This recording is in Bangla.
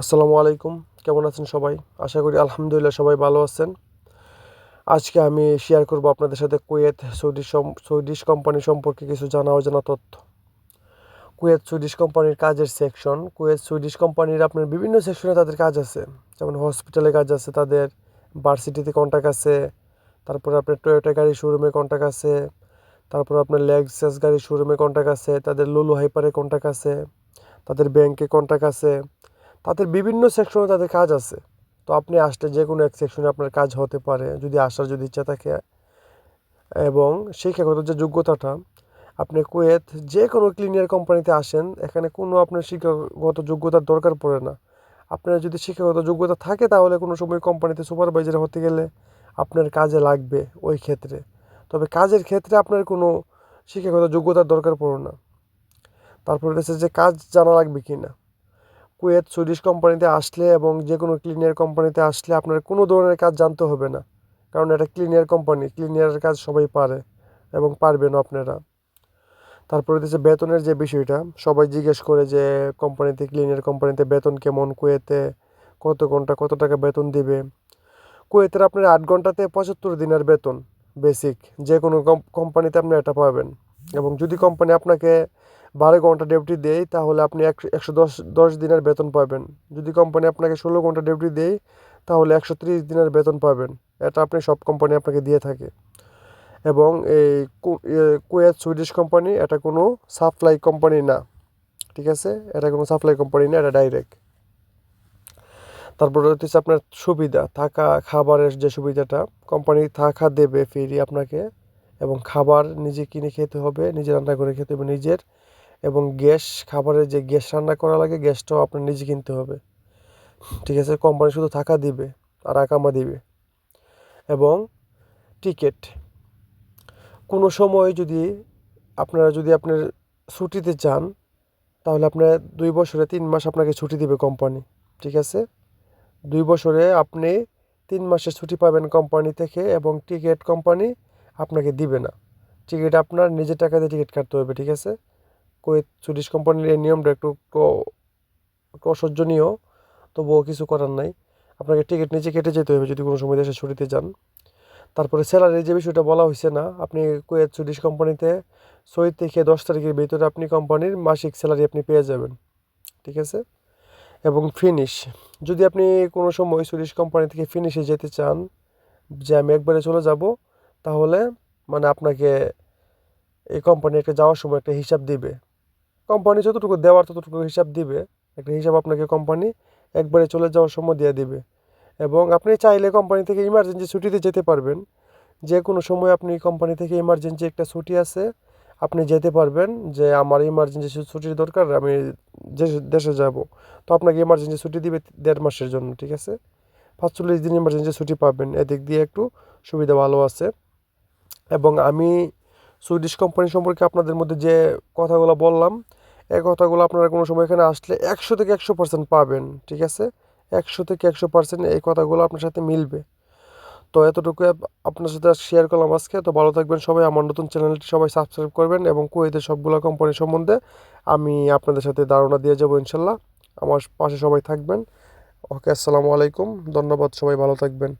আসসালামু আলাইকুম। কেমন আছেন সবাই? আশা করি আলহামদুলিল্লাহ সবাই ভালো আছেন। আজকে আমি শেয়ার করব আপনাদের সাথে কুয়েত সৌদি সুইডিশ কোম্পানি সম্পর্কে কিছু জানা অজানা তথ্য। কুয়েত সুইডিশ কোম্পানির কাজের সেকশন কুয়েত সুইডিশ কোম্পানির আপনার বিভিন্ন সেকশনে তাদের কাজ আছে। যেমন হসপিটালে কাজ আছে তাদের ভার্সিটিতে কন্ট্যাক্ট আছে, তারপরে আপনার টয়োটা গাড়ি শোরুমে কন্ট্যাক্ট আছে, তারপর আপনার লেগসেস গাড়ি শোরুমে কন্ট্যাক্ট আছে, তাদের লুলু হাইপারে কন্ট্যাক্ট আছে, তাদের ব্যাংকে কন্ট্যাক্ট আছে তাদের বিভিন্ন সেকশনে তাদের কাজ আছে। তো আপনি আসলে যে কোনো এক সেকশনে আপনার কাজ হতে পারে, যদি আসার যদি ইচ্ছা থাকে। এবং শিক্ষাগত যে যোগ্যতাটা, আপনি কুয়েত যে কোনো ক্লিনিয়ার কোম্পানিতে আসেন, এখানে কোনো আপনার শিক্ষাগত যোগ্যতার দরকার পড়ে না। আপনার যদি শিক্ষাগত যোগ্যতা থাকে, তাহলে কোনো সময় কোম্পানিতে সুপারভাইজার হতে গেলে আপনার কাজে লাগবে ওই ক্ষেত্রে। তবে কাজের ক্ষেত্রে আপনার কোনো শিক্ষাগত যোগ্যতার দরকার পড়ে না। তারপরে হচ্ছে যে কাজ জানা লাগবে কি না কুয়েত সুইডিশ কোম্পানিতে আসলে এবং যে কোনো ক্লিনিয়ার কোম্পানিতে আসলে আপনার কোনো ধরনের কাজ জানতে হবে না। কারণ এটা ক্লিনিয়ার কোম্পানি, ক্লিনিয়ারের কাজ সবাই পারে এবং পারবেন আপনারা। তারপরে হচ্ছে বেতনের যে বিষয়টা, সবাই জিজ্ঞেস করে যে কোম্পানিতে, ক্লিনিয়ার কোম্পানিতে বেতন কেমন, কুয়েতে কত ঘণ্টা, কত টাকা বেতন দিবে। কুয়েতের আপনার আট ঘন্টাতে পঁচাত্তর দিনের বেতন, বেসিক। যে কোনো কোম্পানিতে আপনি এটা পাবেন। এবং যদি কোম্পানি আপনাকে বারো ঘণ্টা ডিউটি দেয় তাহলে আপনি একশো দশ দশ দিনের বেতন পাবেন। যদি কোম্পানি আপনাকে ষোলো ঘণ্টা ডিউটি দেয় তাহলে একশো ত্রিশ দিনের বেতন পাবেন। এটা আপনি সব কোম্পানি আপনাকে দিয়ে থাকে। এবং এই কুয়েত সুইডিশ কোম্পানি এটা কোনো সাপ্লাই কোম্পানি না। ঠিক আছে? এটা কোনো সাপ্লাই কোম্পানি না, এটা ডাইরেক্ট তারপরে হচ্ছে আপনার সুবিধা, থাকা, খাবারের যে সুবিধাটা কোম্পানি থাকা দেবে ফ্রি আপনাকে। এবং খাবার নিজে কিনে খেতে হবে, নিজে রান্না করে খেতে হবে, নিজের এবং গ্যাস, খাবারের যে গ্যাস রান্না করা লাগে, গ্যাসটাও আপনার নিজে কিনতে হবে। ঠিক আছে, কোম্পানি শুধু থাকা দিবে, আর আকামা দিবে। এবং টিকিট। কোনো সময় যদি আপনারা যদি আপনার ছুটিতে যান, তাহলে আপনার দুই বছরে তিন মাস আপনাকে ছুটি দিবে কোম্পানি। ঠিক আছে? দুই বছরে আপনি তিন মাসের ছুটি পাবেন কোম্পানি থেকে এবং টিকিট কোম্পানি আপনাকে দিবে না। টিকিট আপনার নিজের টাকা দিয়ে টিকিট কাটতে হবে, ঠিক আছে? কুয়েত সুইডিশ কোম্পানির এই নিয়মটা একটু অসহ্যনীয়, তবুও কিছু করার নাই। আপনাকে টিকিট নিচে কেটে যেতে হবে যদি কোনো সময় দেশে ছুটিতে যান। তারপরে স্যালারির যে বিষয়টা বলা হয়েছে না, আপনি কুয়েত সুইডিশ কোম্পানিতে ছয় থেকে দশ তারিখের ভিতরে আপনি কোম্পানির মাসিক স্যালারি আপনি পেয়ে যাবেন। ঠিক আছে? এবং ফিনিশ যদি আপনি কোনো সময় সুইডিশ কোম্পানি থেকে ফিনিশে যেতে চান, যে আমি একবারে চলে যাব, তাহলে মানে আপনাকে এই কোম্পানি একটা যাওয়ার সময় একটা হিসাব দিবে। কোম্পানি যতটুকু দেওয়ার ততটুকু হিসাব দিবে, একটা হিসাব আপনাকে কোম্পানি একবারে চলে যাওয়ার সময় দিয়ে দিবে। এবং আপনি চাইলে কোম্পানি থেকে ইমার্জেন্সি ছুটিতে যেতে পারবেন। যে কোনো সময় আপনি কোম্পানি থেকে ইমার্জেন্সি একটা ছুটি আছে, আপনি যেতে পারবেন যে আমার ইমার্জেন্সি ছুটির দরকার, আমি দেশে যাব। তো আপনাকে ইমার্জেন্সি ছুটি দিবে দেড় মাসের জন্য, ঠিক আছে? পাঁচচল্লিশ দিন ইমার্জেন্সি ছুটি পাবেন। এদিক দিয়ে একটু সুবিধা ভালো আছে। এবং আমি সুইডিশ কোম্পানি সম্পর্কে আপনাদের মধ্যে যে কথাগুলো বললাম এই কথাগুলো আপনারা কোনো সময় এখানে আসলে একশো থেকে একশো পার্সেন্ট পাবেন, ঠিক আছে? একশো থেকে একশো পার্সেন্ট এই কথাগুলো আপনার সাথে মিলবে। তো এতটুকু আপনার সাথে শেয়ার করলাম আজকে। তো ভালো থাকবেন সবাই, আমার নতুন চ্যানেলটি সবাই সাবস্ক্রাইব করবেন এবং কুয়েতের সবগুলো কোম্পানি সম্বন্ধে আমি আপনাদের সাথে ধারণা দিয়ে যাব ইনশাল্লাহ। আমার পাশে সবাই থাকবেন। ওকে, আসসালামু আলাইকুম। ধন্যবাদ সবাই, ভালো থাকবেন।